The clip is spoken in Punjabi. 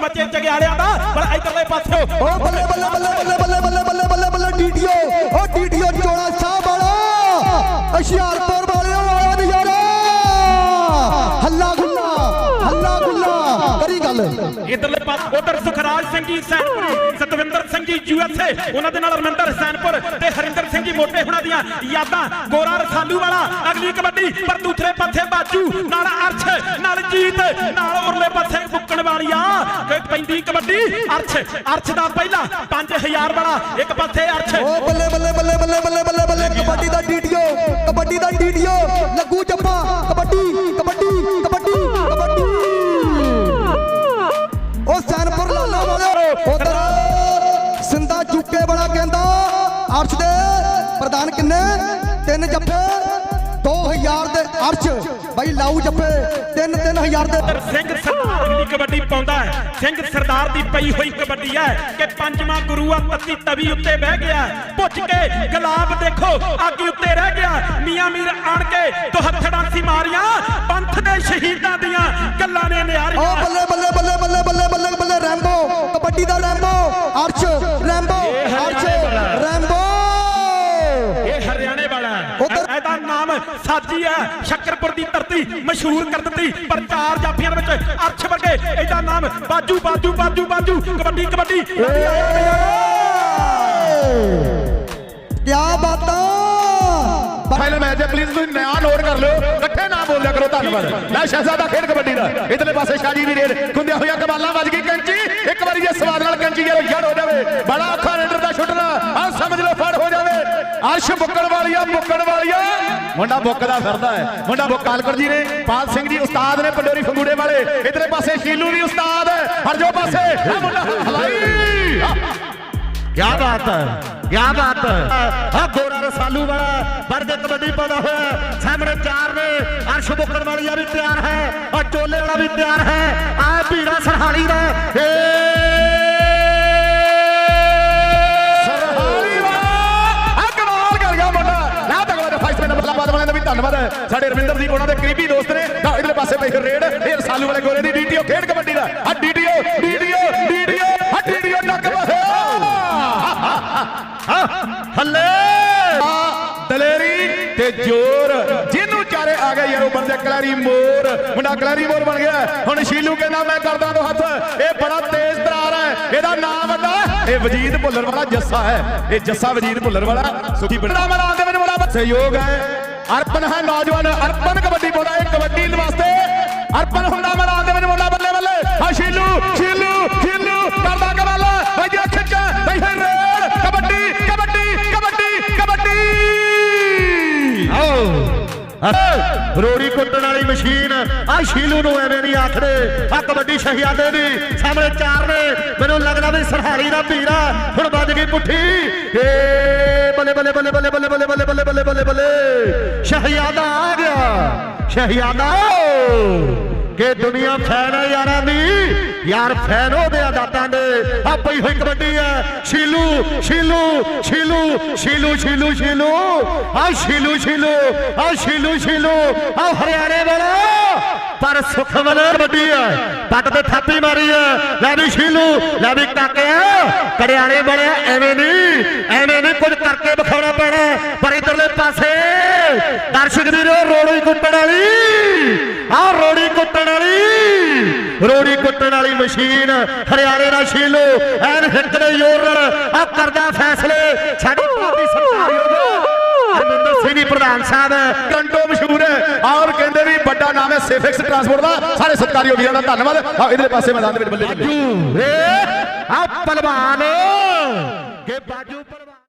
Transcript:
ਮੱਚੇ ਜਗਿਆੜਿਆਂ ਦਾ ਪਰ ਇਧਰਲੇ ਪਾਸੇ। ਓ ਬੱਲੇ ਬੱਲੇ ਬੱਲੇ ਬੱਲੇ ਬੱਲੇ ਬੱਲੇ ਬੱਲੇ ਬੱਲੇ ਬੱਲੇ ਡੀਡੀਓ। ਓ ਡੀਡੀਓ ਚੋਲਾ ਸਾਹਿਬ ਵਾਲਾ। ਹੁਸ਼ਿਆਰਪੁਰ ਵਾਲਿਆਂ ਵਾਲਾ ਨਜ਼ਾਰਾ। ਹੱਲਾ ਗੁੱਲਾ ਹੱਲਾ ਗੁੱਲਾ। ਕਰੀ ਗੱਲ। ਇਧਰਲੇ ਪਾਸੇ ਉਧਰ ਸੁਖਰਾਜ ਸਿੰਘ ਜੀ ਸੈਨਪੁਰੀ ਸਤਵਿੰਦਰ ਸਿੰਘ ਜੀ ਯੂਐਸਏ ਉਹਨਾਂ ਦੇ ਨਾਲ ਰਮਿੰਦਰ ਸੈਨਪੁਰ ਤੇ ਹਰਿੰਦਰ ਸਿੰਘ ਜੀ ਮੋਟੇ ਹੁਣਾਂ ਦੀਆਂ ਯਾਦਾਂ ਗੋਰਾ ਰਸਾਲੂ ਵਾਲਾ ਅਗਲੀ ਕਬੱਡੀ ਪਰ ਦੂਸਰੇ ਪਾਸੇ ਬਾਜੂ ਨਾਲ ਅਰਸ਼ ਨਾਲ ਜੀਤ ਨਾਲ ਉਰਲੇ ਪਾਸੇ ਬੁੱਕਣ ਵਾਲੀਆ ਕਿ ਪੈਂਦੀ ਕਬੱਡੀ, ਅਰਸ਼ ਅਰਸ਼ ਦਾ ਪਹਿਲਾ 5000 ਵਾਲਾ, ਇੱਕ ਪਾਸੇ ਅਰਸ਼। ਓ ਬੱਲੇ ਬੱਲੇ ਬੱਲੇ ਬੱਲੇ ਬੱਲੇ ਬੱਲੇ ਬੱਲੇ, ਕਬੱਡੀ ਦਾ ਡੀਡੀਓ, ਕਬੱਡੀ ਦਾ ਡੀਡੀਓ, ਲੱਗੂ ਜੱਪਾ, ਕਬੱਡੀ ਕਬੱਡੀ ਕਬੱਡੀ ਕਬੱਡੀ। ਓ ਸੈਨਪੁਰ ਲਾਲਾ ਵਾਲੇ ਉਧਰ ਸਿੰਦਾ ਚੁੱਕੇ ਬੜਾ ਕਹਿੰਦਾ, ਅਰਸ਼ ਦੇ ਪ੍ਰਧਾਨ ਕਿੰਨੇ? ਤਿੰਨ ਜੱਫੇ। 2000 ਦੇ ਅਰਸ਼। ਬਾਈ ਲਾਊ ਜੱਫੇ ਤਿੰਨ 3000 ਦੇ। ਸਿੰਘ ਸਰਦਾਰ ਅਗਲੀ ਕਬੱਡੀ ਪਾਉਂਦਾ ਹੈ। ਸਿੰਘ ਸਰਦਾਰ ਦੀ ਪਈ ਹੋਈ ਕਬੱਡੀ ਹੈ ਕਿ ਪੰਜਵਾਂ ਗੁਰੂ ਆ ਤੱਤੀ ਤਵੀ ਉੱਤੇ ਬਹਿ ਗਿਆ ਪੁੱਛ ਕੇ ਗੁਲਾਬ ਦੇਖੋ ਅੱਗ ਉੱਤੇ ਰਹਿ ਗਿਆ ਮੀਆਂ ਮੀਰ ਆਣ ਕੇ ਦੁਹੱਥੜਾਂ ਸੀ ਮਾਰੀਆਂ ਪੰਥ ਦੇ ਸ਼ਹੀਦਾਂ ਦੀਆਂ ਗੱਲਾਂ ਨੇ ਓ ਨਿਆਰੀਆਂ ਬੱਲੇ ਬੱਲੇ ਬੱਲੇ ਬੱਲੇ ਬੱਲੇ ਬੱਲੇ ਬੱਲੇ ਰੈਂਬੋ ਕਬੱਡੀ ਦਾ ਰੈਂਬੋ। ਅਰਸ਼ ਸਾਜੀ ਹੈ ਸ਼ੱਕਰਪੁਰ ਦੀ ਧਰਤੀ ਮਸ਼ਹੂਰ ਕਰ ਦਿੱਤੀ ਪਰ ਚਾਰ ਜਾਫੀਆਂ ਦੇ ਵਿੱਚ ਅਰਸ਼ ਵਰਗੇ ਇਹਦਾ ਨਾਮ ਬਾਜੂ ਬਾਜੂ ਬਾਜੂ ਬਾਜੂ ਕਬੱਡੀ ਕਬੱਡੀ। ਕਿਆ ਬਾਤਾਂ ਫਾਈਨਲ ਮੈਚ ਹੈ ਪਲੀਜ਼ ਤੁਸੀਂ ਨਿਆਂ ਨੋਟ ਕਰ ਲਿਓ। ਇਕੱਠੇ ਨਾ ਬੋਲਿਆ ਕਰੋ ਧੰਨਵਾਦ। ਲੈ ਸ਼ਹਿਜ਼ਾਦਾ ਖੇਡ ਕਬੱਡੀ ਦਾ। ਇਧਰਲੇ ਪਾਸੇ ਸ਼ਾਜੀ ਦੀ ਰੇਡ ਗੁੰਦਿਆ ਹੋਇਆ ਕਮਾਲਾਂ ਵੱਜ ਗਈ ਕੈਂਚੀ। ਇੱਕ ਵਾਰੀ ਜੇ ਸਵਾਦ ਨਾਲ ਕੈਂਚੀ ਜਦੋਂ ਜੜ ਹੋ ਜਾਵੇ। ਬੜਾ ਔਖਾ ਅਰਸ਼ ਬੁੱਕਣ ਵਾਲੀਆ ਬੁੱਕਣ ਵਾਲੀਆ। ਮੁੰਡਾ ਬੁੱਕਦਾ ਫਿਰਦਾ ਹੈ। ਮੁੰਡਾ ਬੁਕਾਲਕਰ ਜੀ ਨੇ, ਪਾਲ ਸਿੰਘ ਜੀ, ਉਸਤਾਦ ਨੇ ਪੰਡੋਰੀ ਫੰਗੂੜੇ ਵਾਲੇ। ਇਧਰੇ ਪਾਸੇ ਸ਼ੀਲੂ ਵੀ ਉਸਤਾਦ ਹੈ। ਹਰਜੋ ਪਾਸੇ। ਆ ਮੁੰਡਾ ਹਲਾਈ। ਕੀ ਬਾਤ ਹੈ, ਕਿਆ ਬਾਤ ਆ ਗੋਰਾ ਰਸਾਲੂ ਵਾਲਾ ਵਰਦੇ ਕਬੱਡੀ ਪਾਉਂਦਾ ਹੋਇਆ ਸਾਹਮਣੇ ਚਾਰ ਨੇ, ਅਰਸ਼ ਬੁੱਕਣ ਵਾਲੀਆ ਵੀ ਤਿਆਰ ਹੈ। ਆ ਚੋਲੇ ਵਾਲਾ ਵੀ ਤਿਆਰ ਹੈ। ਆ ਭੀੜਾ ਸਰਹਾਲੀ ਦਾ ਇਹ ਧੰਨਵਾਦ। ਸਾਡੇ ਰਵਿੰਦਰ ਜੀ ਉਹਨਾਂ ਦੇ ਕਰੀਬੀ ਦੋਸਤ ਨੇ। ਇਧਰਲੇ ਪਾਸੇ ਪਈ ਰੇਡ। ਇਹ ਰਸਾਲੂ ਵਾਲੇ ਗੋਰੇ ਦੀ ਡੀਟੀਓ ਖੇਡ ਕਬੱਡੀ ਦਾ। ਆ ਡੀਟੀਓ ਡੀਟੀਓ ਡੀਟੀਓ ਆ ਡੀਟੀਓ ਨੱਕ ਬਸੇ ਹੱਲੇ ਦਲੇਰੀ ਤੇ ਜੋਰ। ਜਿਹਨੂੰ ਚਾਰੇ ਆ ਗਏ ਯਾਰੋ ਬੰਦੇ ਕਲੈਰੀ ਮੋਰ। ਮੁੰਡਾ ਕਲੈਰੀ ਮੋਰ ਬਣ ਗਿਆ। ਹੁਣ ਸ਼ੀਲੂ ਕਹਿੰਦਾ ਮੈਂ ਕਰਦਾ ਤੋ ਹੱਥ। ਇਹ ਬੜਾ ਤੇਜ਼ ਤਰਾਰ ਹੈ। ਇਹਦਾ ਨਾਮ ਵੱਡਾ ਇਹ ਵਜੀਦ ਭੁੱਲਰ ਵਾਲਾ ਜੱਸਾ ਹੈ। ਇਹ ਜੱਸਾ ਵਜੀਦ ਭੁੱਲਰ ਵਾਲਾ ਸੁਖੀ ਬਣਾ ਮਰਾਂ ਮੈਨੂੰ ਬੜਾ ਸਹਿਯੋਗ ਹੈ। ਅਰਪਣ ਹੈ ਨੌਜਵਾਨ, ਅਰਪਣ ਕਬੱਡੀ ਪਾਉਂਦਾ ਇਹ ਕਬੱਡੀ ਵਾਸਤੇ। ਅਰਪਨ ਹੁੰਦਾ ਮੈਦਾਨ ਦੇ ਵਿੱਚ ਮੁੰਡਾ ਬੱਲੇ ਬੱਲੇ। ਆ ਸ਼ੀਲੂ ਸ਼ੀਲੂ ਸ਼ੀਲੂ, ਕਰਦਾ ਕਮਾਲ ਵਜਿਆ ਖਿੱਚ ਵਈ ਹੈ ਕਬੱਡੀ ਕਬੱਡੀ ਕਬੱਡੀ ਕਬੱਡੀ। ਆਓ। ਰੋੜੀ ਕੁੱਟਣ ਵਾਲੀ ਮਸ਼ੀਨ ਆ ਸ਼ੀਲੂ ਨੂੰ ਐਵੇਂ ਨਹੀਂ ਆਖਦੇ। ਆ ਕਬੱਡੀ ਸ਼ਹਿਜ਼ਾਦੇ ਦੀ ਸਾਹਮਣੇ ਚਾਰ ਨੇ। ਮੈਨੂੰ ਲੱਗਦਾ ਵੀ ਸਰਹਾਰੀ ਦਾ ਵੀਰਾ ਹੁਣ ਵੱਜ ਗਈ ਪੁੱਠੀ। ਏ ਬੱਲੇ ਬੱਲੇ ਬੱਲੇ ਬੱਲੇ ਬੱਲੇ ਬੱਲੇ ਬੱਲੇ ਬੱਲੇ ਸ਼ਹਿਜ਼ਾਦਾ ਆ ਗਿਆ ਸ਼ਹਿਜ਼ਾਦਾ ਕਿ ਦੁਨੀਆ ਫੈਨ ਹੈ ਯਾਰਾਂ ਦੀ। ਯਾਰ ਫੈਨ ਉਹਦੇ ਆਦਾਤਾਂ ਦੇ। ਆ ਪਈ ਹੋਈ ਕਬੱਡੀ ਹੈ। ਸ਼ੀਲੂ ਸ਼ੀਲੂ ਸ਼ੀਲੂ ਸ਼ੀਲੂ ਸ਼ੀਲੂ ਸ਼ੀਲੂ ਆ ਸ਼ੀਲੂ ਸ਼ੀਲੂ ਆ ਸ਼ੀਲੂ ਸ਼ੀਲੂ ਆ ਹਰਿਆਣੇ ਵਾਲਾ। ਪਰ ਸੁਖ ਵਾਲਾ ਕਬੱਡੀ ਹੈ। ਪੱਟ ਤੇ ਥਾਪੀ ਮਾਰੀ ਹੈ। ਲੈ ਵੀ ਸ਼ੀਲੂ ਲੈ ਵੀ ਕਾਕਿਆ। ਕੜਿਆਣੇ ਵਾਲਿਆ, ਐਵੇਂ ਨਹੀਂ ਐਵੇਂ ਨਹੀਂ। ਕੁਝ ਕਰਕੇ ਵਿਖਾਉਣਾ ਪੈਣਾ। ਪਰ ਇਧਰਲੇ ਪਾਸੇ ਦਰਸ਼ਕ ਵੀਰੋ, ਰੋੜੀ ਕੁੱਟਣ ਵਾਲੀ। ਆ ਰੋੜੀ ਕੁੱਟਣ ਵਾਲੀ। ਰੋੜੀ ਕੁੱਟਣ ਵਾਲੀ ਮਸ਼ੀਨ ਹਰਿਆਣੇ ਦਾ ਸ਼ੀਲੂ ਐਨ ਹਿੱਕ ਦੇ ਜ਼ੋਰ ਨਾਲ ਆ ਕਰਦਾ ਫੈਸਲੇ। ਸਾਡੀ ਭਾਰਤੀ ਸਰਕਾਰ ਹਰਮਿੰਦਰ ਸਿੰਘ ਪ੍ਰਧਾਨ ਸਾਹਿਬ ਕੰਟੋ ਮਸ਼ਹੂਰ। ਹੈ ਔਰ ਕਹਿੰਦੇ ਵੀ ਵੱਡਾ ਨਾਮ ਹੈ ਸੇਫਿਕਸ ਟਰਾਂਸਪੋਰਟ ਦਾ। ਸਾਰੇ ਸਤਿਕਾਰਯੋਗ ਵੀਰਾਂ ਦਾ ਧੰਨਵਾਦ। ਆ ਇਧਰਲੇ ਪਾਸੇ ਮੈਦਾਨ ਦੇ ਵਿੱਚ ਬੱਲੇ ਆ ਪਹਿਲਵਾਨ ਕੇ ਬਾਜੂ ਪਰ